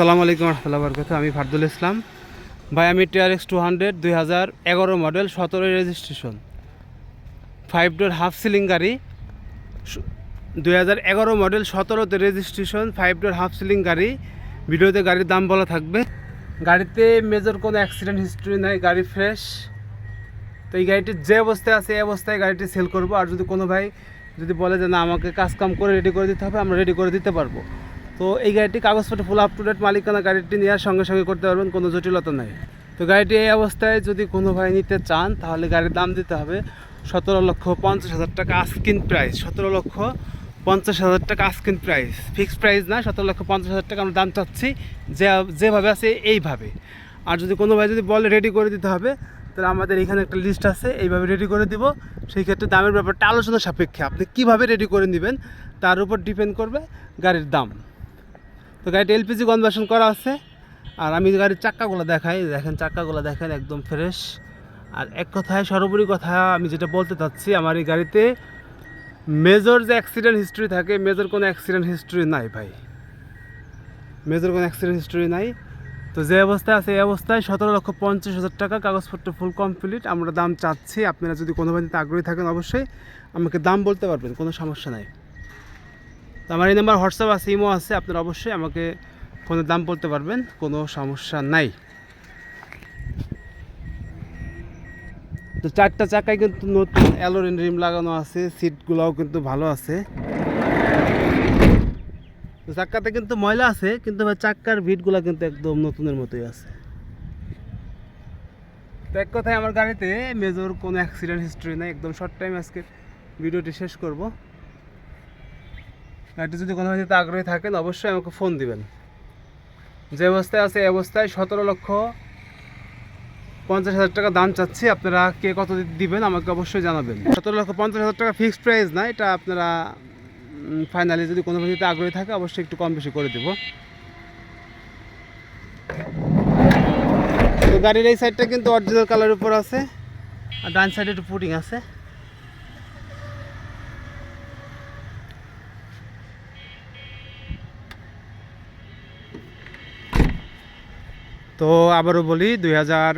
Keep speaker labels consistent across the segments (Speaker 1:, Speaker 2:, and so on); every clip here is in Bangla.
Speaker 1: সালামু আলাইকুম রহমতুল্লাহ বরকত আমি ফারদুল ইসলাম। ভাই, আমি টিআরএক্স টু হান্ড্রেড দুই হাজার এগারো মডেল, সতেরোই registration. Five door half ceiling গাড়ি দুই হাজার এগারো model, সতেরোতে registration, five door half ceiling গাড়ি। ভিডিওতে গাড়ির দাম বলা থাকবে। গাড়িতে মেজর কোনো অ্যাক্সিডেন্ট হিস্ট্রি নাই, গাড়ি ফ্রেশ তো এই গাড়িটি যে অবস্থায় আছে, এই অবস্থায় গাড়িটি সেল করব। আর যদি কোনো ভাই যদি বলে যে, না, আমাকে কাজ কাম করে রেডি করে দিতে হবে, আমরা রেডি করে দিতে পারব। তো এই গাড়িটি কাগজপত্র ফুল আপ টু ডেট মালিকানা গাড়িটি নেওয়ার সঙ্গে সঙ্গে করতে পারবেন, কোনো জটিলতা নেই। তো গাড়িটি এই অবস্থায় যদি কোনো ভাই নিতে চান, তাহলে গাড়ির দাম দিতে হবে সতেরো লক্ষ পঞ্চাশ হাজার টাকা আস্কিন প্রাইস সতেরো লক্ষ পঞ্চাশ হাজার টাকা আস্কিন প্রাইস ফিক্সড প্রাইস না, সতেরো লক্ষ পঞ্চাশ হাজার টাকা আমরা দাম চাচ্ছি, যে, যেভাবে আছে এইভাবে। আর যদি কোনো ভাই যদি বলে রেডি করে দিতে হবে, তাহলে আমাদের এখানে একটা লিস্ট আছে, এইভাবে রেডি করে দিব। সেই ক্ষেত্রে দামের ব্যাপারটা আলোচনা সাপেক্ষে, আপনি কীভাবে রেডি করে নেবেন, তার উপর ডিপেন্ড করবে গাড়ির দাম। তো গাড়িটা এলপিজি কনভার্সন করা আছে। আর আমি গাড়ির চাক্কাগুলো দেখাই, দেখেন চাক্কাগুলো দেখেন একদম ফ্রেশ আর এক কথায়, সর্বোপরি কথা আমি যেটা বলতে চাচ্ছি, আমার এই গাড়িতে মেজর যে অ্যাক্সিডেন্ট হিস্ট্রি থাকে মেজর কোনো অ্যাক্সিডেন্ট হিস্ট্রি নাই ভাই। মেজর কোনো অ্যাক্সিডেন্ট হিস্ট্রি নাই। তো যে অবস্থায় আছে এই অবস্থায় সতেরো লক্ষ পঞ্চাশ হাজার টাকা কাগজপত্র ফুল কমপ্লিট আমরা দাম চাচ্ছি, আপনারা যদি কোনো বাড়িতে আগ্রহী থাকেন অবশ্যই আমাকে দাম বলতে পারবেন, কোনো সমস্যা নাই। তো আমার এই নাম্বার হোয়াটসঅ্যাপ আছে, ইমো আছে, আপনারা অবশ্যই আমাকে ফোনের দাম বলতে পারবেন, কোনো সমস্যা নাই। তো চারটা চাকায় কিন্তু নতুন অ্যালোরিন রিম লাগানো আছে, সিটগুলোও কিন্তু ভালো আছে। তো চাক্কাতে কিন্তু ময়লা আছে, কিন্তু চাক্কার ভিটগুলো কিন্তু একদম নতুনের মতোই আছে। তো এক কথায় আমার গাড়িতে মেজর কোনো অ্যাক্সিডেন্ট হিস্ট্রি নাই, একদম শর্ট টাইম আজকে ভিডিওটি শেষ করব। গাড়িটি যদি কোনো ভাইতে আগ্রহী থাকেন অবশ্যই আমাকে ফোন দিবেন। যে অবস্থায় আছে, এই অবস্থায় সতেরো লক্ষ পঞ্চাশ হাজার টাকা দাম চাচ্ছি। আপনারা কে কত দিবেন, আমাকে অবশ্যই জানাবেন। সতেরো লক্ষ পঞ্চাশ হাজার টাকা ফিক্সড প্রাইস না, এটা আপনারা ফাইনালি যদি কোনো ভাইতে আগ্রহী থাকে, অবশ্যই একটু কম বেশি করে দেবো। তো গাড়ির এই সাইডটা কিন্তু অরিজিনাল কালার উপর আছে, আর ডান সাইডে একটু পুটিং আছে। তো আবারও বলি, দুই হাজার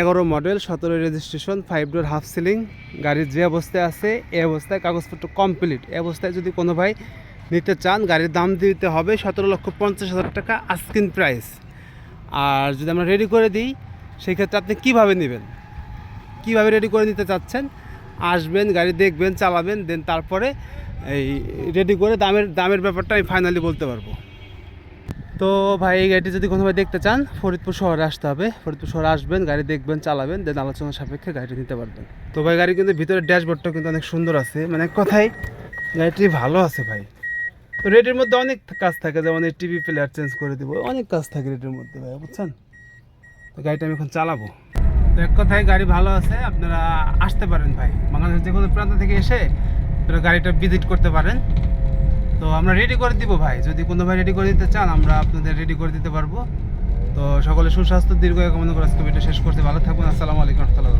Speaker 1: এগারো মডেল সতেরো registration five door half ceiling গাড়ির যে অবস্থায় আছে, এ অবস্থায় কাগজপত্র কমপ্লিট এ অবস্থায় যদি কোনো ভাই নিতে চান, গাড়ির দাম দিতে হবে সতেরো লক্ষ পঞ্চাশ হাজার টাকা আস্কিন প্রাইস আর যদি আমরা রেডি করে দিই সেই ক্ষেত্রে আপনি কীভাবে নেবেন? কীভাবে রেডি করে নিতে চাচ্ছেন? আসবেন, গাড়ি দেখবেন, চালাবেন, দেন তারপরে এই রেডি করে দামের দামের ব্যাপারটা আমি ফাইনালি বলতে পারব। তো ভাই, এই গাড়িটি যদি কোনোভাবে দেখতে চান, ফরিদপুর শহরে আসতে হবে। ফরিদপুর শহরে আসবেন, গাড়ি দেখবেন, চালাবেন দেন আলোচনা সাপেক্ষে গাড়িটি নিতে পারবেন। তো ভাই গাড়ি কিন্তু ভিতরে ড্যাশবোর্ডটা কিন্তু অনেক সুন্দর আছে। মানে কথায়, গাড়িটি ভালো আছে ভাই। তো রেটের মধ্যে অনেক কাজ থাকে, যেমন এই টিভি প্লেয়ার চেঞ্জ করে দেবো, অনেক কাজ থাকে রেটের মধ্যে ভাই, বুঝছেন? তো গাড়িটা আমি এখন চালাবো। তো এক কথায়, গাড়ি ভালো আছে, আপনারা আসতে পারেন ভাই। বাংলাদেশের যে কোনো প্রান্ত থেকে এসে আপনারা গাড়িটা ভিজিট করতে পারেন। তো আমরা রেডি করে দিব ভাই। যদি কোনো ভাই রেডি করে দিতে চান, আমরা আপনাদের রেডি করে দিতে পারব। তো সকলে সুস্বাস্থ্য দীর্ঘ কামনা করে আজকে ভিডিও শেষ করতে ভালো থাকবেন। আসসালামু আলাইকুম রহমতুল্লাহ